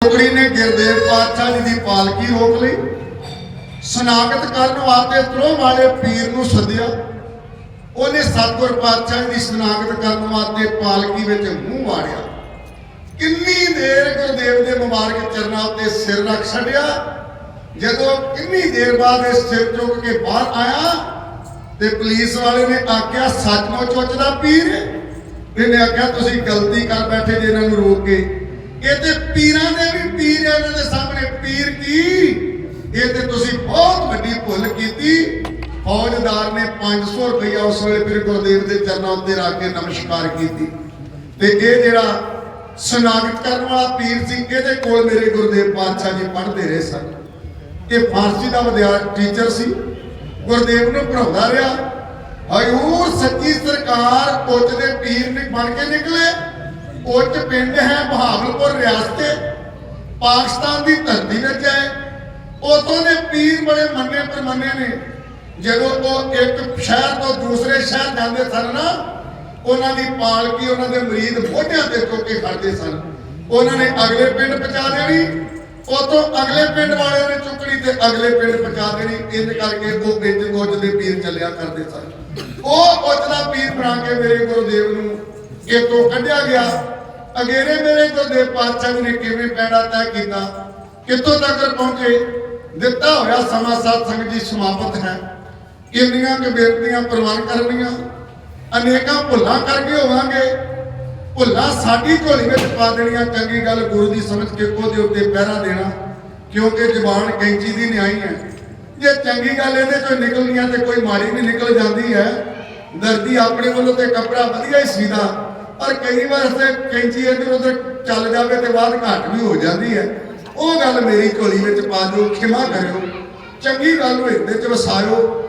ਟੁਕੜੀ ਨੇ ਗਿਰਦੇਵ ਪਾਤਸ਼ਾਹ ਜੀ ਦੀ ਪਾਲਕੀ ਰੋਕ ਲਈ। ਸਨਾਗਤ ਕਰਨ ਵਾਸਤੇ ਤਰੋਹ ਵਾਲੇ ਪੀਰ ਨੂੰ ਸੱਦਿਆ। ਉਹਨੇ ਸਤਿਗੁਰ ਪਾਤਸ਼ਾਹ ਦੀ ਸਨਾਗਤ ਕਰਨ ਵਾਸਤੇ ਪਾਲਕੀ ਵਿੱਚ ਮੂੰਹ ਵਾੜਿਆ ਕਿੰਨੀ ਦੇਰ ਗੁਰਦੇਵ ਦੇ ਮੁਬਾਰਕ ਚਰਨਾਂ ਉੱਤੇ ਸਿਰ ਰੱਖ ਛੱਡਿਆ। ਜਦੋਂ ਕਿੰਨੀ ਦੇਰ ਬਾਅਦ ਇਹ ਸਿਰ ਚੁੱਕ ਕੇ ਬਾਹਰ ਆਇਆ, ਤੇ ਪੁਲਿਸ ਵਾਲੇ ਨੇ ਆਖਿਆ, ਸੱਚਮੁੱਚ ਉੱਚਦਾ ਪੀਰ ਇਹਨੇ ਆਖਿਆ, ਤੁਸੀਂ ਗਲਤੀ ਕਰ ਬੈਠੇ ਜੇ ਇਹਨਾਂ ਨੂੰ ਰੋਕ ਕੇ ਇਹ ਤੇ ਪੀਰਾਂ ਦੇ ਵੀ ਪੀਰ ਇਹਨਾਂ ਦੇ ਸਾਹਮਣੇ ਪੀਰ ਕੀ? ਇਹ ਤੇ ਤੁਸੀਂ ਬਹੁਤ ਵੱਡੀ ਭੁੱਲ ਕੀਤੀ। ਫੌਜਦਾਰ ਨੇ 500 ਰੁਪਇਆ ਉਸ ਵੇਲੇ ਫਿਰ ਗੁਰਦੇਵ ਦੇ ਚਰਨਾਂ ਉੱਤੇ ਰੱਖ ਕੇ ਨਮਸਕਾਰ ਕੀਤੀ। ਤੇ ਇਹ ਜਿਹੜਾ ਸਨਾਗਤ ਕਰਨ ਵਾਲਾ ਪੀਰ ਸੀ, ਇਹਦੇ ਕੋਲ ਮੇਰੇ ਗੁਰਦੇਵ ਪਾਤਸ਼ਾਹ ਜੀ ਪੜ੍ਹਦੇ ਰਹੇ ਸਨ। ਇਹ ਫਾਰਸੀ ਦਾ ਵਿਦਿਆਰਥੀ ਟੀਚਰ ਸੀ। ਗੁਰਦੇਵ ਨੂੰ ਪੜਾਉਂਦਾ ਰਿਹਾ। ਹਯੂਰ ਸੱਚੀ ਸਰਕਾਰ ਉੱਚ ਦੇ ਪੀਰ ਨੇ, ਬਣ ਕੇ ਨਿਕਲੇ। ਉੱਚ ਪਿੰਡ ਹੈ ਬਹਾਵਲਪੁਰ ਰਿਆਸਤੇ ਪਾਕਿਸਤਾਨ ਦੀ ਧਰਤੀ ਵਿੱਚ ਹੈ। ਉਥੋਂ ਦੇ ਪੀਰ ਬੜੇ ਮੰਨੇ ਪ੍ਰਮੰਨੇ ਨੇ। ਜਦੋਂ ਉਹ ਇੱਕ ਸ਼ਹਿਰ ਤੋਂ ਦੂਸਰੇ ਸ਼ਹਿਰ ਜਾਂਦੇ ਸਨ ਨਾ, ਉਹਨਾਂ ਦੀ ਪਾਲਕੀ, ਉਹਨਾਂ ਦੇ ਮਰੀਦ ਮੋਢਿਆਂ ਤੇ ਚੁੱਕ ਖੜਦੇ ਸਨ। ਉਹਨਾਂ ਨੇ ਅਗਲੇ ਪਿੰਡ ਪਹੁੰਚਾ ਦੇਣੀ। ਉਤੋਂ ਅਗਲੇ ਪਿੰਡ ਵਾਲਿਆਂ ਨੇ ਚੁੱਕਣੀ ਤੇ ਅਗਲੇ ਪਿੰਡ ਪਹੁੰਚਾ ਦੇਣੀ। ਇੰਜ ਕਰਕੇ ਉਹ ਵਿੱਚ ਗੁੱਜ ਦੇ ਪੀਰ ਚੱਲਿਆ ਕਰਦੇ ਸਨ। ਉਹ ਉੱਚ ਦਾ ਪੀਰ ਬਣਾ ਕੇ ਮੇਰੇ ਗੁਰਦੇਵ ਨੂੰ ਇਤੋਂ ਕੱਢਿਆ ਗਿਆ। ਅਗੇਰੇ ਮੇਰੇ ਗੁਰਦੇਵ ਪਾਤਸ਼ਾਹ ਜੀ ਨੇ ਕਿਵੇਂ ਪੈਣਾ ਤੈਅ ਕੀਤਾ? ਕਿੱਥੋਂ ਤੱਕ ਪਹੁੰਚੇ? ਦਿੱਤਾ ਹੋਇਆ ਸਮਾਂ ਸਾਧ ਸੰਗਤ ਜੀ ਸਮਾਪਤ ਹੈ। ਕਿੰਨੀਆਂ ਕਿ ਬੇਨਤੀਆਂ ਪ੍ਰਵਾਨ ਕਰਨੀਆਂ? ਅਨੇਕਾਂ ਭੁੱਲਾਂ ਕਰਕੇ ਹੋਵਾਂਗੇ। ਭੁੱਲਾਂ ਸਾਡੀ ਝੋਲੀ ਵਿੱਚ ਪਾ ਦੇਣੀਆਂ। ਚੰਗੀ ਗੱਲ ਗੁਰੂ ਦੀ ਸਮਝ ਕੇ ਉਹਦੇ ਉੱਤੇ ਪਹਿਰਾ ਦੇਣਾ। ਕਿਉਂਕਿ ਜ਼ਬਾਨ ਕੈਂਚੀ ਦੀ ਨਿਆਈ ਹੈ। ਜੇ ਚੰਗੀ ਗੱਲ ਇਹਦੇ ਚੋਂ ਨਿਕਲਣੀ ਆ ਤੇ ਕੋਈ ਮਾੜੀ ਵੀ ਨਿਕਲ ਜਾਂਦੀ ਹੈ। ਦਰਦੀ ਆਪਣੇ ਵੱਲੋਂ ਤੇ ਕਪੜਾ ਵਧੀਆ ਹੀ ਸੀਦਾ। ਪਰ ਕਈ ਵਾਰ ਤੇ ਕੈਂਚੀ ਇੱਧਰ ਉੱਧਰ ਚੱਲ ਜਾਵੇ ਤੇ ਬਾਅਦ ਘਾਟ ਵੀ ਹੋ ਜਾਂਦੀ ਹੈ। ਉਹ ਗੱਲ ਮੇਰੀ ਝੋਲੀ ਵਿੱਚ ਪਾ ਦਿਓ, ਖਿਮਾ ਕਰਿਓ। ਚੰਗੀ ਗੱਲ ਨੂੰ ਹਿਰਦੇ ਚ ਵਸਾਇਓ।